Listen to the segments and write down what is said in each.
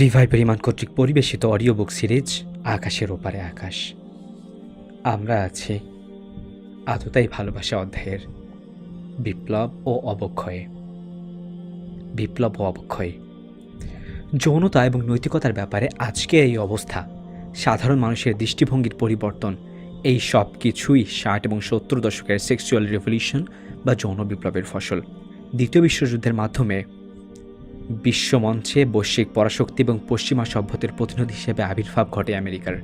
রিভাই পরিমাণ কর্তৃক পরিবেশিত অডিও বুক সিরিজ আকাশের ওপারে আকাশ। আমরা আছি আততাই ভালোবাসা অধ্যায়ের বিপ্লব ও অবক্ষয়ে। বিপ্লব ও অবক্ষয়। যৌনতা এবং নৈতিকতার ব্যাপারে আজকে এই অবস্থা, সাধারণ মানুষের দৃষ্টিভঙ্গির পরিবর্তন, এই সব কিছুই ষাট এবং সত্তর দশকের সেক্সুয়াল রেভলিউশন বা যৌন বিপ্লবের ফসল। দ্বিতীয় বিশ্বযুদ্ধের মাধ্যমে বিশ্বমঞ্চে বৈশ্বিক পরাশক্তি এবং পশ্চিমা সভ্যতার প্রতিনিধি হিসেবে আবির্ভাব ঘটে আমেরিকার।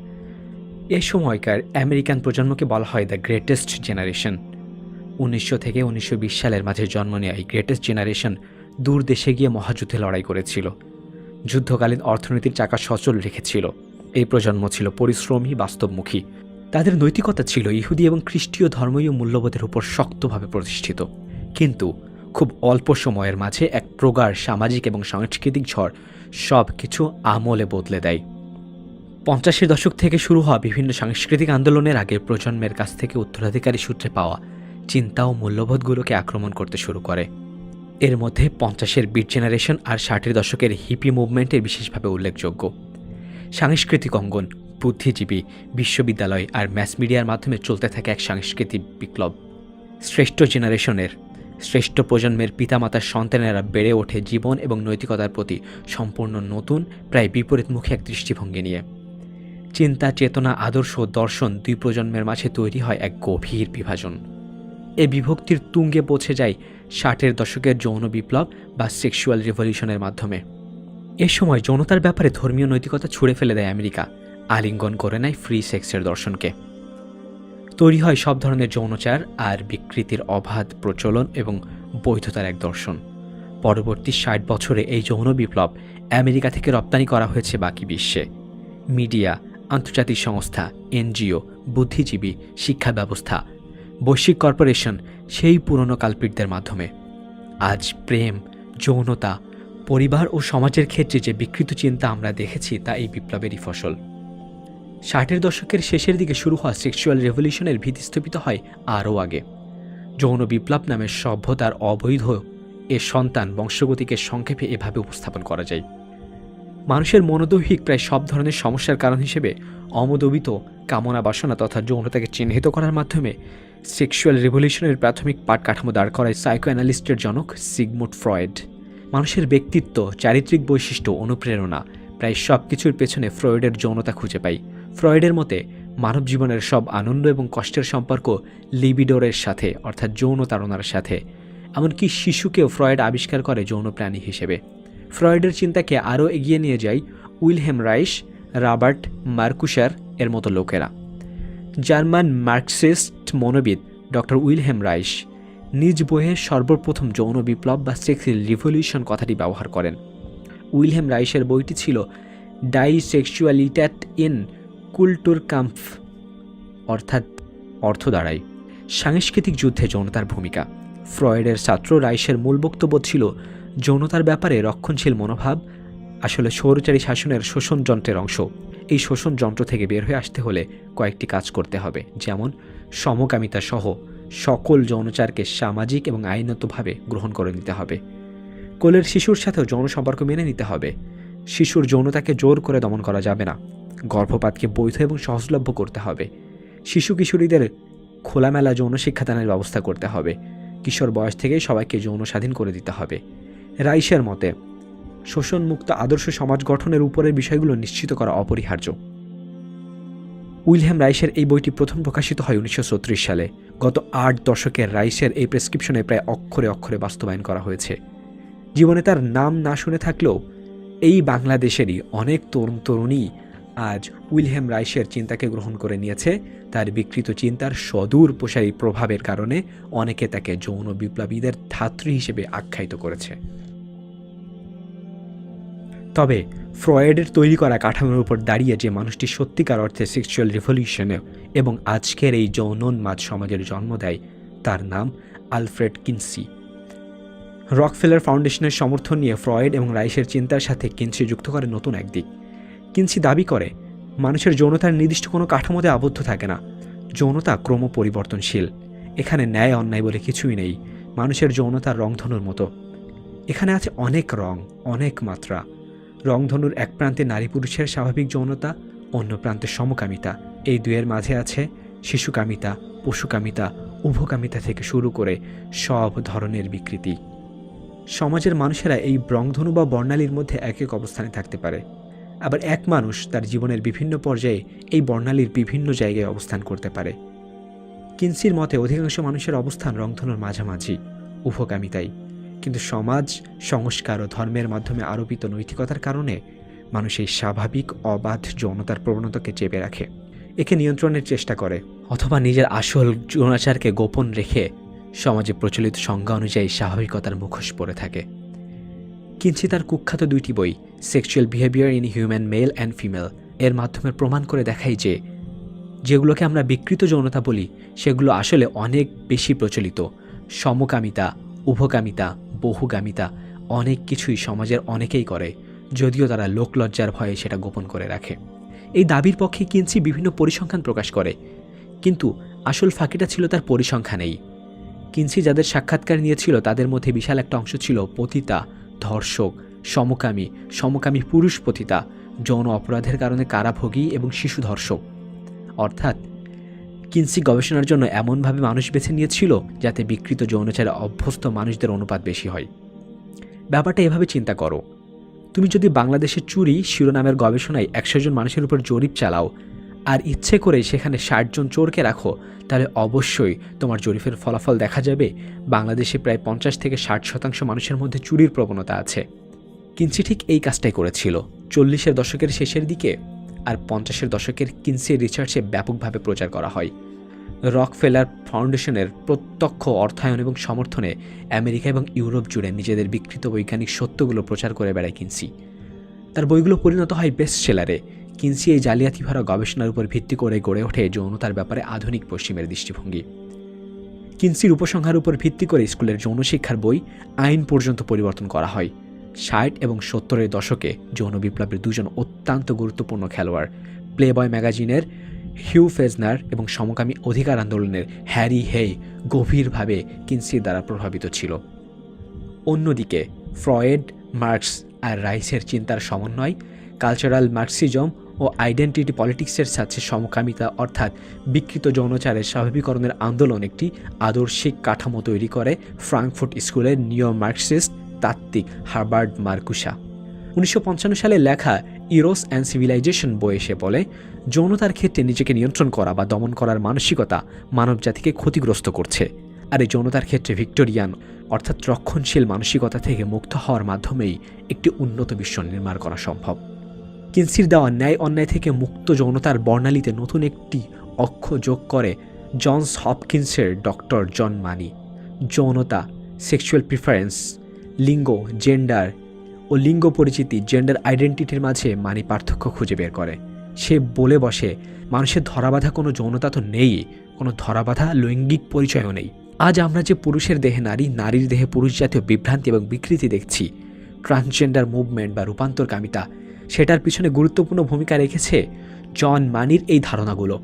এ সময়কার আমেরিকান প্রজন্মকে বলা হয় দ্য গ্রেটেস্ট জেনারেশন উনিশশো থেকে উনিশশো বিশ সালের মাঝে জন্ম নেওয়া এই গ্রেটেস্ট জেনারেশন দূর দেশে গিয়ে মহাযুদ্ধে লড়াই করেছিল। যুদ্ধকালীন অর্থনীতির চাকা সচল রেখেছিল। এই প্রজন্ম ছিল পরিশ্রমী, বাস্তবমুখী। তাদের নৈতিকতা ছিল ইহুদি এবং খ্রিস্টীয় ধর্মীয় মূল্যবোধের উপর শক্তভাবে প্রতিষ্ঠিত। কিন্তু খুব অল্প সময়ের মাঝে এক প্রগাঢ় সামাজিক এবং সাংস্কৃতিক ঝড় সব কিছু আমলে বদলে দেয়। পঞ্চাশের দশক থেকে শুরু হওয়া বিভিন্ন সাংস্কৃতিক আন্দোলনের আগে প্রজন্মের কাছ থেকে উত্তরাধিকারী সূত্রে পাওয়া চিন্তা ও মূল্যবোধগুলোকে আক্রমণ করতে শুরু করে। এর মধ্যে পঞ্চাশের বিট জেনারেশন আর ষাটের দশকের হিপি মুভমেন্টের বিশেষভাবে উল্লেখযোগ্য। সাংস্কৃতিক অঙ্গন, বুদ্ধিজীবী, বিশ্ববিদ্যালয় আর ম্যাস মিডিয়ার মাধ্যমে চলতে থাকে এক সাংস্কৃতিক বিপ্লব। শ্রেষ্ঠ জেনারেশনের শ্রেষ্ঠ প্রজন্মের পিতামাতার সন্তানেরা বেড়ে ওঠে জীবন এবং নৈতিকতার প্রতি সম্পূর্ণ নতুন, প্রায় বিপরীতমুখী এক দৃষ্টিভঙ্গি নিয়ে। চিন্তা, চেতনা, আদর্শ দর্শন দুই প্রজন্মের মাঝে তৈরি হয় এক গভীর বিভাজন। এ বিভক্তির তুঙ্গে পৌঁছে যায় ষাটের দশকের যৌন বিপ্লব বা সেক্সুয়াল রিভলিউশনের মাধ্যমে। এ সময় যৌনতার ব্যাপারে ধর্মীয় নৈতিকতা ছুঁড়ে ফেলে দেয় আমেরিকা। আলিঙ্গন করে নেয় ফ্রি সেক্সের দর্শনকে। তৈরি হয় সব ধরনের যৌনচার আর বিকৃতির অবাধ প্রচলন এবং বৈধতার এক দর্শন। পরবর্তী ষাট বছরে এই যৌন বিপ্লব আমেরিকা থেকে রপ্তানি করা হয়েছে বাকি বিশ্বে। মিডিয়া, আন্তর্জাতিক সংস্থা, এনজিও, বুদ্ধিজীবী, শিক্ষা ব্যবস্থা, বৈশ্বিক কর্পোরেশন সেই পুরনো কালপিটদের মাধ্যমে। আজ প্রেম, যৌনতা, পরিবার ও সমাজের ক্ষেত্রে যে বিকৃত চিন্তা আমরা দেখেছি তা এই বিপ্লবেরই ফসল। ষাটের দশকের শেষের দিকে শুরু হওয়া সেক্সুয়াল রেভলিউশনের ভীতি স্থাপিত হয় আরও আগে। যৌন বিপ্লব নামের সভ্যতার অবৈধ এ সন্তান বংশগতিকে সংক্ষেপে এভাবে উপস্থাপন করা যায়। মানুষের মনোদৈহিক প্রায় সব ধরনের সমস্যার কারণ হিসেবে অমদবিত কামনা বাসনা তথা যৌনতাকে চিহ্নিত করার মাধ্যমে সেক্সুয়াল রেভলিউশনের প্রাথমিক পাঠ কাঠামো দাঁড় করায় সাইকো অ্যানালিস্টের জনক সিগমুড ফ্রয়েড। মানুষের ব্যক্তিত্ব, চারিত্রিক বৈশিষ্ট্য, অনুপ্রেরণা, প্রায় সব কিছুর পেছনে ফ্রয়েডের যৌনতা খুঁজে পাই ফ্রয়েডের মতে মানব জীবনের সব আনন্দ এবং কষ্টের সম্পর্ক লিবিডোরের সাথে, অর্থাৎ যৌন তাড়নার সাথে। এমনকি শিশুকেও ফ্রয়েড আবিষ্কার করে যৌন প্রাণী হিসেবে। ফ্রয়েডের চিন্তাকে আরও এগিয়ে নিয়ে যায় উইলহেম রাইস, রবার্ট মার্কুসার এর মতো লোকেরা। জার্মান মার্কসিস্ট মনোবিদ ডক্টর উইলহেম রাইস নিজ বইয়ে সর্বপ্রথম যৌন বিপ্লব বা সেক্সুয়াল রিভলিউশন কথাটি ব্যবহার করেন। উইলহেম রাইসের বইটি ছিল ডাইসেক্সুয়ালিট্যাট ইন কুলটুর কাম্ফ, অর্থাৎ অর্থ দাঁড়ায় সাংস্কৃতিক যুদ্ধে যৌনতার ভূমিকা। ফ্রয়েডের ছাত্র রাইসের মূল বক্তব্য ছিল, যৌনতার ব্যাপারে রক্ষণশীল মনোভাব আসলে সৌরচারী শাসনের শোষণ যন্ত্রের অংশ। এই শোষণ যন্ত্র থেকে বের হয়ে আসতে হলে কয়েকটি কাজ করতে হবে, যেমন সমকামিতা সহ সকল যৌনচারকে সামাজিক এবং আইনতভাবে গ্রহণ করে নিতে হবে। কোলের শিশুর সাথেও যৌন সম্পর্ক মেনে নিতে হবে। শিশুর যৌনতাকে জোর করে দমন করা যাবে না। গর্ভপাতকে বৈধ এবং সহজলভ্য করতে হবে। শিশু কিশোরীদের খোলামেলা যৌন শিক্ষাদানের ব্যবস্থা করতে হবে। কিশোর বয়স থেকেই সবাইকে যৌন স্বাধীন করে দিতে হবে। রাইসের মতে, শোষণমুক্ত আদর্শ সমাজ গঠনের উপরের বিষয়গুলো নিশ্চিত করা অপরিহার্য। উইলহেম রাইসের এই বইটি প্রথম প্রকাশিত হয় উনিশশো সালে। গত আট দশকের রাইসের এই প্রেসক্রিপশনে প্রায় অক্ষরে অক্ষরে বাস্তবায়ন করা হয়েছে। জীবনে তার নাম না শুনে থাকলেও এই বাংলাদেশেরই অনেক তরুণ তরুণী আজ উইলহেম রাইসের চিন্তাকে গ্রহণ করে নিয়েছে। তার বিকৃত চিন্তার সদূর প্রসারী প্রভাবের কারণে অনেকে তাকে যৌন বিপ্লবীদের ধাত্রী হিসেবে আখ্যায়িত করেছে। তবে ফ্রয়েডের তৈরি করা কাঠামোর উপর দাঁড়িয়ে যে মানুষটি সত্যিকার অর্থে সেক্সুয়াল রিভলিউশনে এবং আজকের এই যৌনোন্মাদ সমাজের জন্ম দেয়, তার নাম আলফ্রেড কিনসি। রকফেলার ফাউন্ডেশনের সমর্থন নিয়ে ফ্রয়েড এবং রাইসের চিন্তার সাথে কিনসি যুক্ত করে নতুন এক দিক কিনসি দাবি করে, মানুষের যৌনতার নির্দিষ্ট কোনো কাঠামোতে আবদ্ধ থাকে না। যৌনতা ক্রম পরিবর্তনশীল। এখানে ন্যায় অন্যায় বলে কিছুই নেই। মানুষের যৌনতার রংধনুর মতো। এখানে আছে অনেক রং, অনেক মাত্রা। রংধনুর এক প্রান্তে নারী পুরুষের স্বাভাবিক যৌনতা, অন্য প্রান্তে সমকামিতা। এই দুয়ের মাঝে আছে শিশুকামিতা, পশুকামিতা, উভকামিতা থেকে শুরু করে সব ধরনের বিকৃতি। সমাজের মানুষেরা এই ব্রংধনু বা বর্ণালীর মধ্যে এক এক অবস্থানে থাকতে পারে। আবার এক মানুষ তার জীবনের বিভিন্ন পর্যায়ে এই বর্ণালীর বিভিন্ন জায়গায় অবস্থান করতে পারে। কিনসির মতে অধিকাংশ মানুষের অবস্থান রংধনুর মাঝামাঝি, উভকামিতাই। কিন্তু সমাজ, সংস্কার ও ধর্মের মাধ্যমে আরোপিত নৈতিকতার কারণে মানুষ এই স্বাভাবিক, অবাধ যৌনতার প্রবণতাকে চেপে রাখে। একে নিয়ন্ত্রণের চেষ্টা করে। অথবা নিজের আসল যৌনাচারকে গোপন রেখে সমাজে প্রচলিত সংজ্ঞা অনুযায়ী স্বাভাবিকতার মুখোশ পরে থাকে। কিঞ্চি তার কুখ্যাত দুইটি বই sexual behaviour in human male and female এর মাধ্যমে প্রমাণ করে দেখাই যে যেগুলোকে আমরা বিকৃত যৌনতা বলি, সেগুলো আসলে অনেক বেশি প্রচলিত। সমকামিতা, উভকামিতা, বহুগামিতা অনেক কিছুই সমাজের অনেকেই করে, যদিও তারা লোকলজ্জার ভয়ে সেটা গোপন করে রাখে। এই দাবির পক্ষে কিঞ্চি বিভিন্ন পরিসংখ্যান প্রকাশ করে, কিন্তু আসল ফাঁকিটা ছিল তার পরিসংখ্যানেই। কিঞ্চি যাদের সাক্ষাৎকার নিয়েছিল, তাদের মধ্যে বিশাল একটা অংশ ছিল পতিতা ধর্ষক, সমকামী সমকামী পুরুষ পতিতা, যৌন অপরাধের কারণে কারাভোগী এবং শিশু ধর্ষক। অর্থাৎ, কিনসি গবেষণার জন্য এমনভাবে মানুষ বেছে নিয়েছিল যাতে বিকৃত যৌনচারে অভ্যস্ত মানুষদের অনুপাত বেশি হয়। ব্যাপারটা এভাবে চিন্তা করো। তুমি যদি বাংলাদেশের চুরি শিরোনামের গবেষণায় একশো জন মানুষের উপর জরিপ চালাও আর ইচ্ছে করে সেখানে ষাটজন চোরকে রাখো, তাহলে অবশ্যই তোমার জরিপের ফলাফল দেখা যাবে। বাংলাদেশে প্রায় পঞ্চাশ থেকে ষাট শতাংশ মানুষের মধ্যে চুরির প্রবণতা আছে। কিনসি ঠিক এই কাজটাই করেছিল। চল্লিশের দশকের শেষের দিকে আর পঞ্চাশের দশকের কিনসির রিসার্চে ব্যাপকভাবে প্রচার করা হয়। রক ফেলার ফাউন্ডেশনের প্রত্যক্ষ অর্থায়ন এবং সমর্থনে আমেরিকা এবং ইউরোপ জুড়ে নিজেদের বিকৃত বৈজ্ঞানিক সত্যগুলো প্রচার করে বেড়ায় কিনসি। তার বইগুলো পরিণত হয় বেস্ট সেলারে কিনসি এই জালিয়াতি ভরা গবেষণার উপর ভিত্তি করে গড়ে ওঠে যৌনতার ব্যাপারে আধুনিক পশ্চিমের দৃষ্টিভঙ্গি। কিনসির উপসংহার উপর ভিত্তি করে স্কুলের যৌন শিক্ষার বই আইন পর্যন্ত পরিবর্তন করা হয়। ষাট এবং সত্তরের দশকে যৌন বিপ্লবের দুজন অত্যন্ত গুরুত্বপূর্ণ খেলোয়াড় প্লে বয় ম্যাগাজিনের হিউ ফেজনার এবং সমকামী অধিকার আন্দোলনের হ্যারি হেই গভীরভাবে কিনসির দ্বারা প্রভাবিত ছিল। অন্যদিকে, ফ্রয়েড, মার্কস আর রাইসের চিন্তার সমন্বয়, কালচারাল মার্কসিজম ও আইডেন্টিটি পলিটিক্সের সাথে সমকামিতা অর্থাৎ বিকৃত যৌনচারের স্বাভাবিকরণের আন্দোলন একটি আদর্শিক কাঠামো তৈরি করে ফ্রাঙ্কফুর্ট স্কুলের নিও মার্কসিস্ট তাত্ত্বিক হার্বার্ড মার্কুসা। উনিশশো পঞ্চান্ন সালে লেখা ইরোস অ্যান্ড সিভিলাইজেশন বই এসে বলে, যৌনতার ক্ষেত্রে নিজেকে নিয়ন্ত্রণ করা বা দমন করার মানসিকতা মানবজাতিকে ক্ষতিগ্রস্ত করছে। আর এই যৌনতার ক্ষেত্রে ভিক্টোরিয়ান অর্থাৎ রক্ষণশীল মানসিকতা থেকে মুক্ত হওয়ার মাধ্যমেই একটি উন্নত বিশ্ব নির্মাণ করা সম্ভব। কিনসির দেওয়া ন্যায় অন্যায় থেকে মুক্ত যৌনতার বর্ণালীতে নতুন একটি অক্ষ যোগ করে জনস হপকিন্সের ডক্টর জন মানি। যৌনতা, সেক্সুয়াল প্রিফারেন্স, লিঙ্গ, জেন্ডার ও লিঙ্গ পরিচিতি, জেন্ডার আইডেন্টিটির মাঝে মানি পার্থক্য খুঁজে বের করে। সে বলে বসে, মানুষের ধরাবাধা কোনো যৌনতা তো নেই, কোনো ধরাবাধা লৈঙ্গিক পরিচয়ও নেই। আজ আমরা যে পুরুষের দেহে নারী, নারীর দেহে পুরুষ জাতীয় বিভ্রান্তি এবং বিকৃতি দেখছি, ট্রান্সজেন্ডার মুভমেন্ট বা রূপান্তরকামিতা সেটার পিছনে গুরুত্বপূর্ণ ভূমিকা রেখেছে জন মানির এই ধারণাগুলো।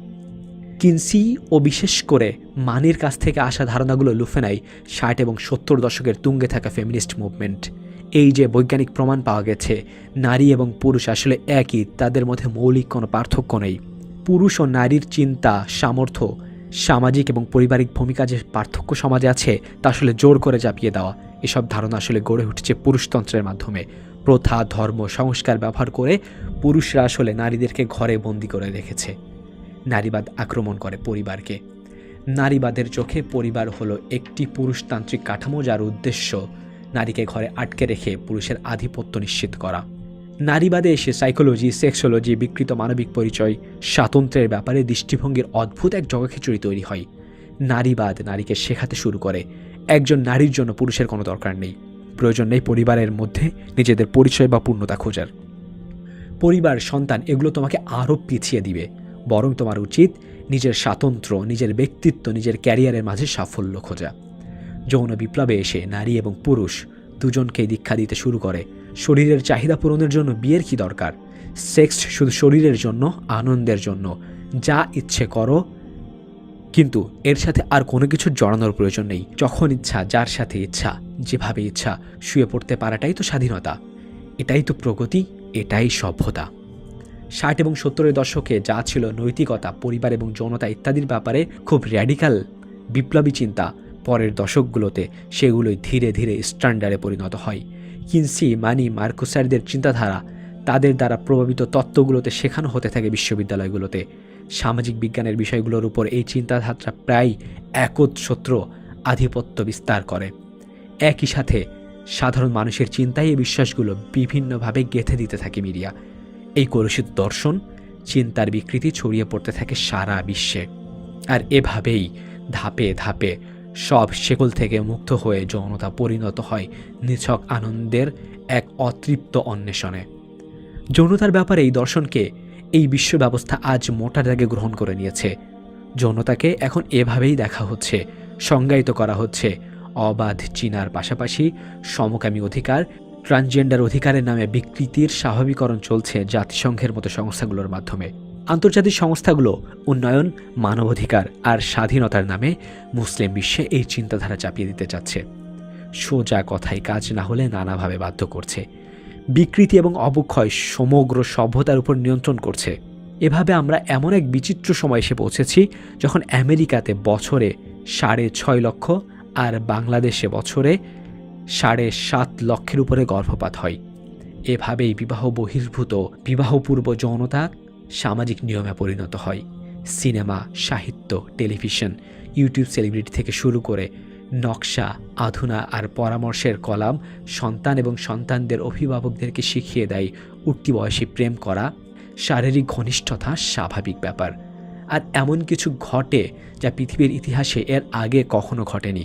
কিনসি ও বিশেষ করে মানির কাছ থেকে আসা ধারণাগুলো লুফে নেয় ষাট এবং সত্তর দশকের তুঙ্গে থাকা ফেমিনিস্ট মুভমেন্ট। এই যে বৈজ্ঞানিক প্রমাণ পাওয়া গেছে, নারী এবং পুরুষ আসলে একই, তাদের মধ্যে মৌলিক কোনো পার্থক্য নেই। পুরুষ ও নারীর চিন্তা, সামর্থ্য, সামাজিক এবং পারিবারিক ভূমিকা যে পার্থক্য সমাজে আছে, তা আসলে জোর করে চাপিয়ে দেওয়া। এসব ধারণা আসলে গড়ে উঠছে পুরুষতন্ত্রের মাধ্যমে। প্রথা, ধর্ম, সংস্কার ব্যবহার করে পুরুষরা আসলে নারীদেরকে ঘরে বন্দি করে রেখেছে। নারীবাদ আক্রমণ করে পরিবারকে। নারীবাদের চোখে পরিবার হলো একটি পুরুষতান্ত্রিক কাঠামো যার উদ্দেশ্য নারীকে ঘরে আটকে রেখে পুরুষের আধিপত্য নিশ্চিত করা। নারীবাদে এসে সাইকোলজি সেক্সোলজি বিকৃত মানবিক পরিচয় স্বাতন্ত্র্যের ব্যাপারে দৃষ্টিভঙ্গির অদ্ভুত এক জগখিচুড়ি তৈরি হয়। নারীবাদ নারীকে শেখাতে শুরু করে। একজন নারীর জন্য পুরুষের কোনো দরকার নেই। প্রয়োজন নেই পরিবারের মধ্যে নিজেদের পরিচয় বা পূর্ণতা খোঁজার। পরিবার, সন্তান এগুলো তোমাকে আরও পিছিয়ে দিবে। বরং তোমার উচিত নিজের স্বাতন্ত্র, নিজের ব্যক্তিত্ব, নিজের ক্যারিয়ারের মাঝে সাফল্য খোঁজা। যৌন বিপ্লবে এসে নারী এবং পুরুষ দুজনকেই দীক্ষা দিতে শুরু করে। শরীরের চাহিদা পূরণের জন্য বিয়ের কি দরকার? সেক্স শুধু শরীরের জন্য, আনন্দের জন্য। যা ইচ্ছে করো কিন্তু এর সাথে আর কোনো কিছু জড়ানোর প্রয়োজন নেই। যখন ইচ্ছা, যার সাথে ইচ্ছা, যেভাবে ইচ্ছা, শুয়ে পড়তে পারাটাই তো স্বাধীনতা। এটাই তো প্রগতি, এটাই সভ্যতা। ষাট এবং সত্তরের দশকে যা ছিল নৈতিকতা, পরিবার এবং যৌনতা ইত্যাদির ব্যাপারে খুব র্যাডিক্যাল বিপ্লবী চিন্তা, পরের দশকগুলোতে সেগুলোই ধীরে ধীরে স্ট্যান্ডার্ডে পরিণত হয়। কিনসি, মানি, মার্কুসারদের চিন্তাধারা, তাদের দ্বারা প্রভাবিত তত্ত্বগুলোতে শেখানো হতে থাকে বিশ্ববিদ্যালয়গুলোতে। সামাজিক বিজ্ঞানের বিষয়গুলোর উপর এই চিন্তাধারা প্রায় একচ্ছত্র আধিপত্য বিস্তার করে। একই সাথে সাধারণ মানুষের চিন্তায় এই বিশ্বাসগুলো বিভিন্নভাবে গেঁথে দিতে থাকে মিডিয়া। এই কলুষিত দর্শন, চিন্তার বিকৃতি ছড়িয়ে পড়তে থাকে সারা বিশ্বে। আর এভাবেই ধাপে ধাপে সব শেকল থেকে মুক্ত হয়ে যৌনতা পরিণত হয় নিছক আনন্দের এক অতৃপ্ত অন্বেষণে। যৌনতার ব্যাপারে এই দর্শনকে এই বিশ্ব ব্যবস্থা আজ মোটা দাগে গ্রহণ করে নিয়েছে। যৌনতাকে এখন এভাবেই দেখা হচ্ছে, সংজ্ঞায়িত করা হচ্ছে। অবাধ চিনার পাশাপাশি সমকামী অধিকার, ট্রান্সজেন্ডার অধিকারের নামে বিকৃতির স্বাভাবিকরণ চলছে জাতিসংঘের মতো সংস্থাগুলোর মাধ্যমে। আন্তর্জাতিক সংস্থাগুলো উন্নয়ন, মানবাধিকার আর স্বাধীনতার নামে মুসলিম বিশ্বে এই চিন্তাধারা চাপিয়ে দিতে চাচ্ছে। সোজা কথায় কাজ না হলে নানাভাবে বাধ্য করছে। বিকৃতি এবং অবক্ষয় সমগ্র সভ্যতার উপর নিয়ন্ত্রণ করছে। এভাবে আমরা এমন এক বিচিত্র সময় এসে পৌঁছেছি যখন আমেরিকাতে বছরে সাড়ে ছয় লক্ষ আর বাংলাদেশে বছরে সাড়ে সাত লক্ষের উপরে গর্ভপাত হয়। এভাবেই বিবাহ বহির্ভূত বিবাহপূর্ব যৌনতা সামাজিক নিয়মে পরিণত হয়। সিনেমা, সাহিত্য, টেলিভিশন, ইউটিউব সেলিব্রিটি থেকে শুরু করে নকশা, আধুনা আর পরামর্শের কলাম সন্তান এবং সন্তানদের অভিভাবকদেরকে শিখিয়ে দেয় উঠতি বয়সী প্রেম করা। শারীরিক ঘনিষ্ঠতা স্বাভাবিক ব্যাপার। আর এমন কিছু ঘটে যা পৃথিবীর ইতিহাসে এর আগে কখনো ঘটেনি।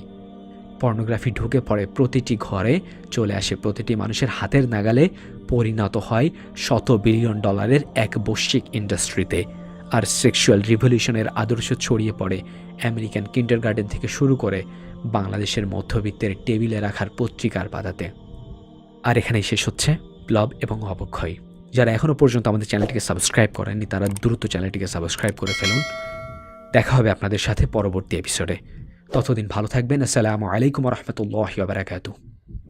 পর্নোগ্রাফি ঢুকে পড়ে প্রতিটি ঘরে, চলে আসে প্রতিটি মানুষের হাতের নাগালে, পরিণত হয় শত বিলিয়ন ডলারের এক বৈশ্বিক ইন্ডাস্ট্রিতে। আর সেক্সুয়াল রিভলিউশনের আদর্শ ছড়িয়ে পড়ে আমেরিকান কিন্ডার গার্ডেন থেকে শুরু করে বাংলাদেশের মধ্যবিত্তের টেবিলে রাখার পত্রিকার পাতাতে। আর এখানেই শেষ হচ্ছে। ব্লব এবং অবক্ষয়। যারা এখনও পর্যন্ত আমাদের চ্যানেলটিকে সাবস্ক্রাইব করেননি, তারা দ্রুত চ্যানেলটিকে সাবস্ক্রাইব করে ফেলুন। দেখা হবে আপনাদের সাথে পরবর্তী এপিসোডে ততদিন ভালো থাকবেন। আসসালামু আলাইকুম রহমতুল্লাহ বারাকাতু